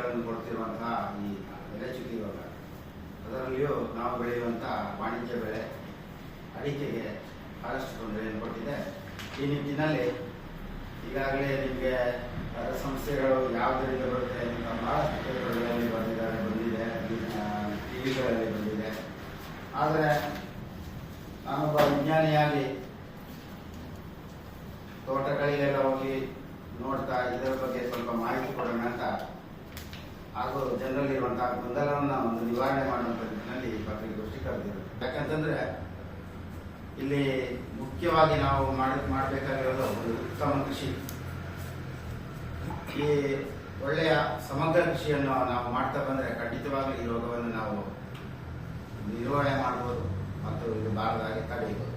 ಕೊಡ್ತಿರುವಂತಹ ಈ ಬೆಲೆ ಚುಕ್ಕಿ ರೋಗ ಅದರಲ್ಲಿಯೂ ನಾವು ಬೆಳೆಯುವಂತಹ ವಾಣಿಜ್ಯ ಬೆಳೆ, ಅಡಿಕೆಗೆ ಬಹಳಷ್ಟು ತೊಂದರೆಯನ್ನು ಕೊಟ್ಟಿದೆ. ಈ ನಿಟ್ಟಿನಲ್ಲಿ ಈಗಾಗಲೇ ನಿಮಗೆ ಸಮಸ್ಯೆಗಳು ಯಾವುದರಿಂದ ಬರುತ್ತೆ ಅಂತ ಬಹಳಷ್ಟು ಬಂದಿದ್ದಾರೆ, ಬಂದಿದೆ ಟಿವಿಗಳಲ್ಲಿ ಬಂದಿದೆ. ಆದರೆ ನಾನೊಬ್ಬ ವಿಜ್ಞಾನಿಯಾಗಿ ತೋಟಗಳಿಗೆಲ್ಲ ಹೋಗಿ ನೋಡ್ತಾ, ಇದರ ಬಗ್ಗೆ ಸ್ವಲ್ಪ ಮಾಹಿತಿ ಕೊಡೋಣ ಅಂತ ಹಾಗೂ ಜನರಲ್ಲಿರುವಂತಹ ಗೊಂದಲವನ್ನ ಒಂದು ನಿವಾರಣೆ ಮಾಡುವಂತ ನಿಟ್ಟಿನಲ್ಲಿ ಪತ್ರಿಕಾಗೋಷ್ಠಿ ಕರೆದಿರೋದು ಯಾಕಂತಂದ್ರೆ, ಇಲ್ಲಿ ಮುಖ್ಯವಾಗಿ ನಾವು ಮಾಡಿ, ಮಾಡಬೇಕಾಗಿರೋದು ಒಂದು ಉತ್ತಮ ಕೃಷಿ. ಈ ಒಳ್ಳೆಯ ಸಮಗ್ರ ಕೃಷಿಯನ್ನು ನಾವು ಮಾಡ್ತಾ ಬಂದ್ರೆ ಖಂಡಿತವಾಗಿ ಈ ರೋಗವನ್ನು ನಾವು ನಿರ್ವಹಣೆ ಮಾಡ್ಬೋದು ಮತ್ತು ಇದು ಬಾರದಾಗಿ ತಡೆಯಬಹುದು.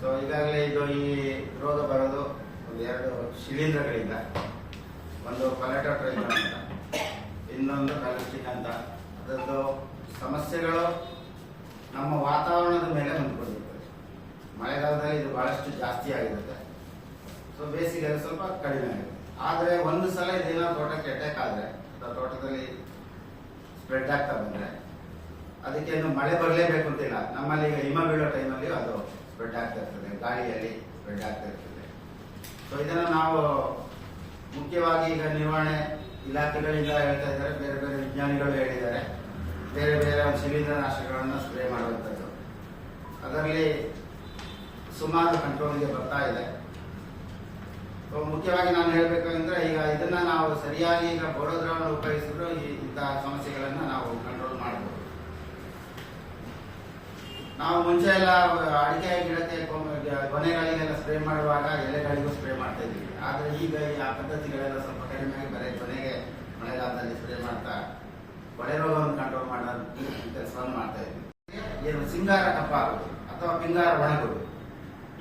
ಸೊ ಈಗಾಗಲೇ ಇದು ಈ ರೋಗ ಬರೋದು ಒಂದು ಎರಡು ಶಿಲೀಂಧ್ರಗಳಿಂದ, ಒಂದು ಕೊಲೆಟೋಟ್ರೈನ್ ಅಂತ ಇನ್ನೊಂದು ಅಂತ. ಅದರದ್ದು ಸಮಸ್ಯೆಗಳು ನಮ್ಮ ವಾತಾವರಣದ ಮೇಲೆ ಹೊಂದ್ಕೊಂಡಿರ್ತದೆ. ಮಳೆಗಾಲದಲ್ಲಿ ಇದು ಬಹಳಷ್ಟು ಜಾಸ್ತಿ ಆಗಿರುತ್ತೆ. ಸೊ ಬೇಸಿಗೆಯಲ್ಲಿ ಸ್ವಲ್ಪ ಕಡಿಮೆ ಆಗುತ್ತೆ ಆದರೆ ಒಂದು ಸಲ ಇದೇನೋ ತೋಟಕ್ಕೆ ಅಟ್ಯಾಕ್ ಆದರೆ, ಅಥವಾ ತೋಟದಲ್ಲಿ ಸ್ಪ್ರೆಡ್ ಆಗ್ತಾ ಬಂದರೆ, ಅದಕ್ಕೆ ಏನು ಮಳೆ ಬರಲೇಬೇಕು ಅಂತಿಲ್ಲ ನಮ್ಮಲ್ಲಿ ಈಗ ಹಿಮ ಬೀಳೋ ಟೈಮಲ್ಲಿ ಅದು ಸ್ಪ್ರೆಡ್ ಆಗ್ತಾ ಇರ್ತದೆ. ಗಾಳಿಯಲ್ಲಿ ಸ್ಪ್ರೆಡ್ ಆಗ್ತಾ ಇರ್ತದೆ. ಸೊ ಇದನ್ನು ನಾವು ಮುಖ್ಯವಾಗಿ ಈಗ ನಿರ್ವಹಣೆ ಇಲಾಖೆಗಳಿಂದ ಹೇಳ್ತಾ ಇದ್ದಾರೆ, ಬೇರೆ ಬೇರೆ ವಿಜ್ಞಾನಿಗಳು ಹೇಳಿದ್ದಾರೆ. ಬೇರೆ ಬೇರೆ ಒಂದು ಶಿಲೀಂಧ್ರನಾಶಕಗಳನ್ನು ಸ್ಪ್ರೇ ಮಾಡುವಂಥದ್ದು. ಅದರಲ್ಲಿ ಸುಮಾರು ಕಂಟ್ರೋಲ್ಗೆ ಬರ್ತಾ ಇದೆ. ಮುಖ್ಯವಾಗಿ ನಾನು ಹೇಳಬೇಕಂದ್ರೆ ಈಗ ಇದನ್ನ ನಾವು ಸರಿಯಾಗಿ ಈಗ ಬೋಡೋದ್ರವನ್ನು ಉಪಯೋಗಿಸಿದ್ರು ಈ ಇಂತಹ ಸಮಸ್ಯೆಗಳನ್ನು ನಾವು ಕಂಟ್ರೋಲ್ ಮಾಡಬಹುದು ನಾವು ಮುಂಚೆ ಎಲ್ಲ, ಅಡಿಕೆ, ಗಿಡಕ್ಕೆ ಕೊನೆ- ಕೊನೆಗಳಿಗೆಲ್ಲ ಸ್ಪ್ರೇ ಮಾಡುವಾಗ ಎಲೆಗಳಿಗೂ ಸ್ಪ್ರೇ ಮಾಡ್ತಾ ಇದ್ವಿ. ಆದ್ರೆ ಈಗ ಆ ಪದ್ಧತಿಗಳೆಲ್ಲ ಸ್ವಲ್ಪ ಕಡಿಮೆ ಬರೀ ಕೊನೆಗೆ ಮಳೆಗಾಲದಲ್ಲಿ ಸ್ಪ್ರೇ ಮಾಡ್ತಾ ಕೊಳೆ ರೋಗವನ್ನು ಕಂಟ್ರೋಲ್ ಮಾಡೋ ಕೆಲಸವನ್ನು ಮಾಡ್ತಾ ಇದ್ವಿ. ಏನು ಸಿಂಗಾರ ಕಪ್ಪಾಗುವುದು ಅಥವಾ ಪಿಂಗಾರ ಒಣಗುವುದು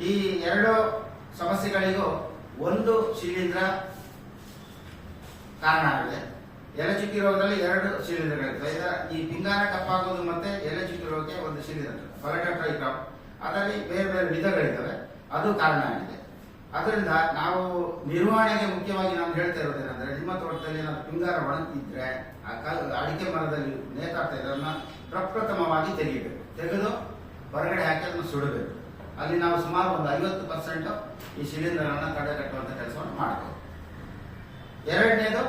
ಈ ಎರಡು ಸಮಸ್ಯೆಗಳಿಗೂ ಒಂದು ಶಿಲೀಂಧ್ರ ಕಾರಣ ಆಗಿದೆ. ಎಲೆ ಚುಕ್ಕಿ ರೋಗದಲ್ಲಿ ಎರಡು ಶಿಲೀಂಧ್ರಗಳಿರ್ತವೆ ಇದರ ಈ ಪಿಂಗಾರ ಕಪ್ಪಾಗೋದು ಮತ್ತೆ ಎಲೆ ಚುಕ್ಕಿ ರೋಗಕ್ಕೆ ಒಂದು ಶಿಲೀಂಧ್ರ. ಫೊಲೆಟೋಟ್ರೈಕಾಪ್ ಅದರಲ್ಲಿ ಬೇರೆ ಬೇರೆ ವಿಧಗಳಿದ್ದಾವೆ. ಅದು ಕಾರಣ ಆಗಿದೆ. ಅದರಿಂದ ನಾವು ನಿರ್ವಹಣೆಗೆ ಮುಖ್ಯವಾಗಿ ನಾನು ಹೇಳ್ತಾ ಇರೋದೇನೆಂದ್ರೆ, ನಿಮ್ಮ ತೋಟದಲ್ಲಿ ಏನಾದ್ರು ಪಿಂಗಾರ ಒಣಗಿದ್ರೆ ಆ ಕಲ್, ಅಡಿಕೆ ಮರದಲ್ಲಿ ನೇತಾಡ್ತಾ ಇರೋದನ್ನ ಪ್ರಪ್ರಥಮವಾಗಿ ತೆಗಿಬೇಕು ತೆಗೆದು ಹೊರಗಡೆ ಹಾಕಿ ಅದನ್ನು ಸುಡಬೇಕು. ಅಲ್ಲಿ ನಾವು ಸುಮಾರು ಒಂದು ಐವತ್ತು ಪರ್ಸೆಂಟ್ ಈ ಶಿಲೀಂಧ್ರಗಳನ್ನ ತಡೆಗಟ್ಟುವಂತ ಕೆಲಸವನ್ನು ಮಾಡಬೇಕು. ಎರಡನೇದು,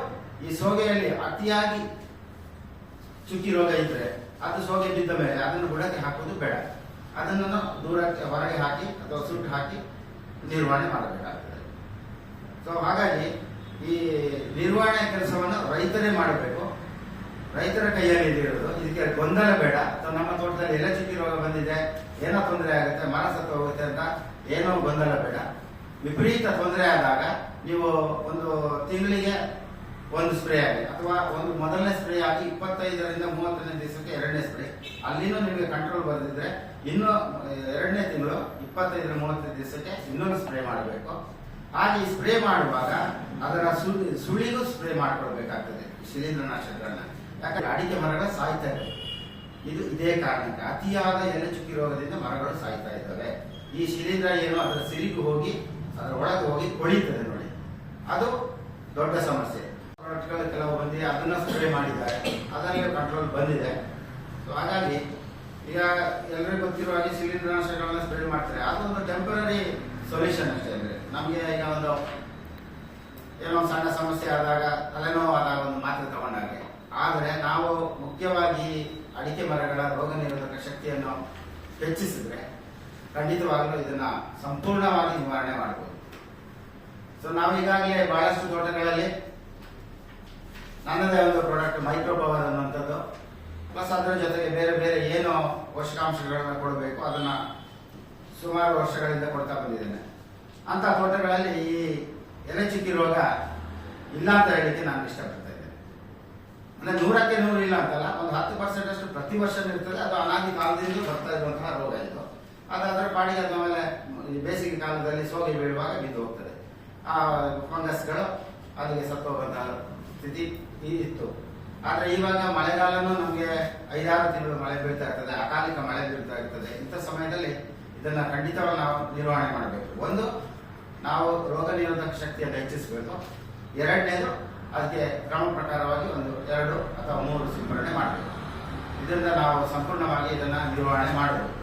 ಈ ಸೋಗೆಯಲ್ಲಿ ಅತಿಯಾಗಿ ಚುಕ್ಕಿ ರೋಗ ಇದ್ರೆ, ಅದು ಸೋಗೆ ಬಿದ್ದ ಮೇಲೆ ಅದನ್ನು ಬುಡಕ್ಕೆ ಹಾಕೋದು ಬೇಡ. ಅದನ್ನು ದೂರಕ್ಕೆ, ಹೊರಗೆ ಹಾಕಿ ಅಥವಾ ಸುಟ್ಟು ಹಾಕಿ ನಿರ್ವಹಣೆ ಮಾಡಬೇಕಾಗ್ತದೆ. ಸೊ ಹಾಗಾಗಿ ಈ ನಿರ್ವಹಣೆ ಕೆಲಸವನ್ನು ರೈತರೇ ಮಾಡಬೇಕು. ರೈತರ ಕೈಯಲ್ಲಿ ಇದಿರೋದು. ಇದಕ್ಕೆ ಗೊಂದಲ ಬೇಡ. ನಮ್ಮ ತೋಟದಲ್ಲಿ ಎಲೆ ಚುಕ್ಕಿ ರೋಗ ಬಂದಿದೆ. ಏನೋ ತೊಂದರೆ ಆಗುತ್ತೆ ಮರ ಹೋಗುತ್ತೆ ಅಂತ ಏನೋ ಗೊಂದಲ ಬೇಡ. ವಿಪರೀತ ತೊಂದರೆ ಆದಾಗ ನೀವು ಒಂದು ತಿಂಗಳಿಗೆ ಒಂದು ಸ್ಪ್ರೇ ಆಗಿ ಅಥವಾ ಒಂದು ಮೊದಲನೇ ಸ್ಪ್ರೇ ಆಗಿ ಇಪ್ಪತ್ತೈದರಿಂದ ಮೂವತ್ತನೇ ದಿವಸಕ್ಕೆ ಎರಡನೇ ಸ್ಪ್ರೇ. ಅಲ್ಲಿನೂ ನಿಮಗೆ ಕಂಟ್ರೋಲ್ ಬಂದಿದ್ರೆ ಇನ್ನು ಎರಡನೇ ತಿಂಗಳು, ಇಪ್ಪತ್ತೈದರ ಮೂವತ್ತೈದು ದಿವಸಕ್ಕೆ ಇನ್ನೊಂದು ಸ್ಪ್ರೇ ಮಾಡಬೇಕು. ಹಾಗೆ ಸ್ಪ್ರೇ ಮಾಡುವಾಗ ಅದರ ಸುಳಿ, ಸುಳಿಗೂ ಸ್ಪ್ರೇ ಮಾಡಿಕೊಳ್ಬೇಕಾಗ್ತದೆ ಶಿಲೀಂಧ್ರನಾಶಕಗಳನ್ನ. ಯಾಕಂದ್ರೆ ಅಡಿಕೆ ಮರಗಳು ಸಾಯ್ತಾ ಇವೆ ಇದು ಇದೇ ಕಾರಣಕ್ಕೆ ಅತಿಯಾದ ಎಲೆ ಚುಕ್ಕಿ ರೋಗದಿಂದ ಮರಗಳು ಸಾಯ್ತಾ ಇದ್ದಾವೆ. ಈ ಶಿಲೀಂಧ್ರ ಏನು ಅದರ ಸಿರಿಗೂ ಹೋಗಿ, ಅದರ ಒಳಗೆ ಹೋಗಿ ಕೊಳಿತದೆ ನೋಡಿ. ಅದು ದೊಡ್ಡ ಸಮಸ್ಯೆ. ಕೆಲವು ಬಂದಿದೆ ಅದನ್ನ ಸ್ಪ್ರೇ ಮಾಡಿದ್ದಾರೆ. ಅದರಲ್ಲಿ ಕಂಟ್ರೋಲ್ ಬಂದಿದೆ. ಸೊ ಹಾಗಾಗಿ ಈಗ ಎಲ್ಲರಿಗೂ ಗೊತ್ತಿರುವ ಹಾಗೆ ಶಿಲೀಂಧ್ರನಾಶಗಳನ್ನ ಸ್ಪ್ರೆಡ್ ಮಾಡ್ತಾರೆ. ಅದೊಂದು ಟೆಂಪರರಿ ಸೊಲ್ಯೂಷನ್ ಅಷ್ಟೇ ಅಂದ್ರೆ. ನಮಗೆ ಈಗ ಒಂದು ಏನೋ ಒಂದು ಸಣ್ಣ ಸಮಸ್ಯೆ ಆದಾಗ, ತಲೆನೋವು ಆದಾಗ ಒಂದು ಮಾತ್ರೆ ತಗೊಂಡಾಗೆ. ಆದರೆ ನಾವು ಮುಖ್ಯವಾಗಿ ಅಡಿಕೆ ಮರಗಳ ರೋಗ ನಿರೋಧಕ ಶಕ್ತಿಯನ್ನು ಹೆಚ್ಚಿಸಿದ್ರೆ ಖಂಡಿತವಾಗಲೂ ಇದನ್ನ ಸಂಪೂರ್ಣವಾಗಿ ನಿವಾರಣೆ ಮಾಡಬಹುದು ಸೊ ನಾವು ಈಗಾಗಲೇ ಬಹಳಷ್ಟು ತೋಟಗಳಲ್ಲಿ ನನ್ನದೇ ಒಂದು ಪ್ರಾಡಕ್ಟ್ ಮೈಕ್ರೋ ಪವರ್ ಅನ್ನುವಂಥದ್ದು. ಪ್ಲಸ್ ಅದರ ಜೊತೆಗೆ ಬೇರೆ ಬೇರೆ ಏನು ಪೋಷಕಾಂಶಗಳನ್ನು ಕೊಡಬೇಕು, ಅದನ್ನ ಸುಮಾರು ವರ್ಷಗಳಿಂದ ಕೊಡ್ತಾ ಬಂದಿದ್ದೇನೆ. ಅಂತ ತೋಟಗಳಲ್ಲಿ ಈ ಎಲೆ ಚಿಕ್ಕಿ ರೋಗ ಇಲ್ಲ ಅಂತ ಹೇಳಿಕ್ಕೆ ನಾನು ಇಷ್ಟಪಡ್ತಾ ಇದ್ದೇನೆ. ಅಂದ್ರೆ ನೂರಕ್ಕೆ ನೂರು ಇಲ್ಲ ಅಂತಲ್ಲ, ಒಂದು ಹತ್ತು ಪರ್ಸೆಂಟ್ ಅಷ್ಟು ಪ್ರತಿ ವರ್ಷ ಇರ್ತದೆ, ಅದು ಅನಾದಿ ಕಾಲದಿಂದ ಬರ್ತಾ ಇರುವಂತಹ ರೋಗ ಇದು. ಅದಾದ್ರೆ ಪಾಡಿಗೆ ಅದ ಮೇಲೆ ಬೇಸಿಗೆ ಕಾಲದಲ್ಲಿ ಸೋಗಿ ಬೀಳುವಾಗ ಬಿದ್ದು ಹೋಗ್ತದೆ. ಆ ಫಂಗಸ್ಗಳು ಅಲ್ಲಿಗೆ ಸತ್ತು ಹೋಗುವಂತಹ ಸ್ಥಿತಿ ಇದಿತ್ತು ಆದ್ರೆ ಇವಾಗ ಮಳೆಗಾಲನೂ ನಮಗೆ ಐದಾರು ತಿಂಗಳು ಮಳೆ ಬೀಳ್ತಾ ಇರ್ತದೆ, ಅಕಾಲಿಕ ಮಳೆ ಬೀಳ್ತಾ ಇರ್ತದೆ. ಇಂಥ ಸಮಯದಲ್ಲಿ ಇದನ್ನ ಖಂಡಿತವಾಗಿ ನಾವು ನಿರ್ವಹಣೆ ಮಾಡಬೇಕು. ಒಂದು, ನಾವು ರೋಗ ನಿರೋಧಕ ಶಕ್ತಿಯನ್ನು ಹೆಚ್ಚಿಸಬೇಕು. ಎರಡನೇದು, ಅದಕ್ಕೆ ಕ್ರಮ ಪ್ರಕಾರವಾಗಿ ಒಂದು ಎರಡು ಅಥವಾ ಮೂರು ಸಿಂಪರಣೆ ಮಾಡಬೇಕು. ಇದರಿಂದ ನಾವು ಸಂಪೂರ್ಣವಾಗಿ ಇದನ್ನ ನಿರ್ವಹಣೆ ಮಾಡಬೇಕು